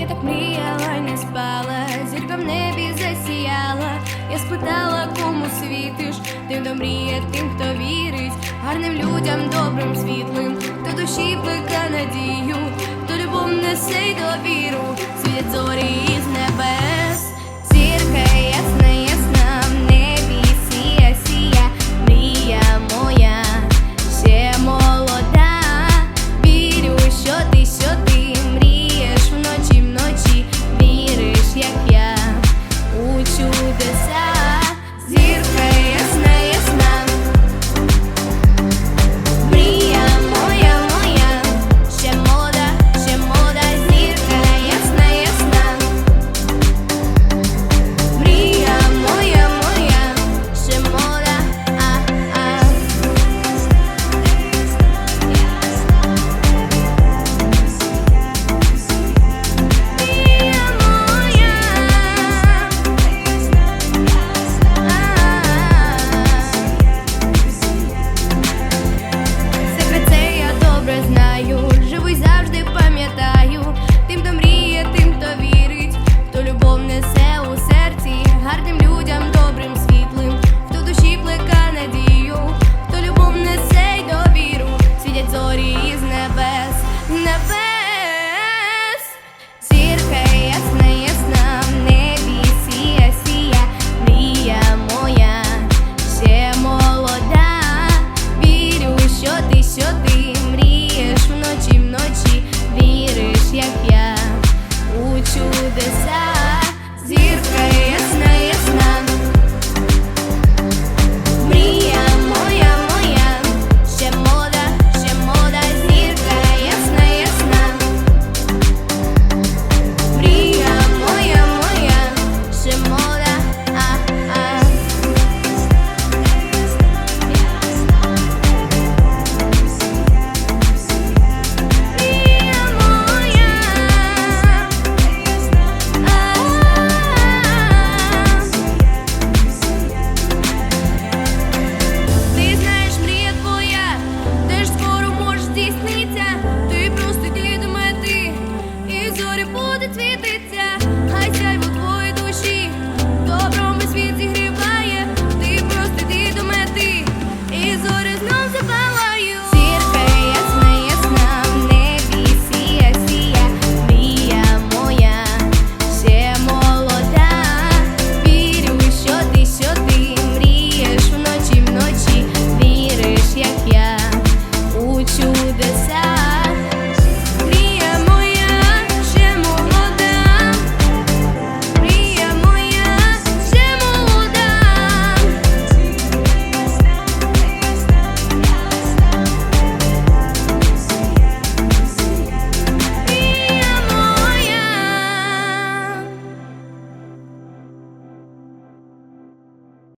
Я так мріяла, не спала, зірка в небі засіяла. Я спитала, кому світиш, тим, до мріє, тим, хто вірить, гарним людям, добрим, світлим, хто душі плеке надію, хто любов несе й довіру, світять зорі із небес.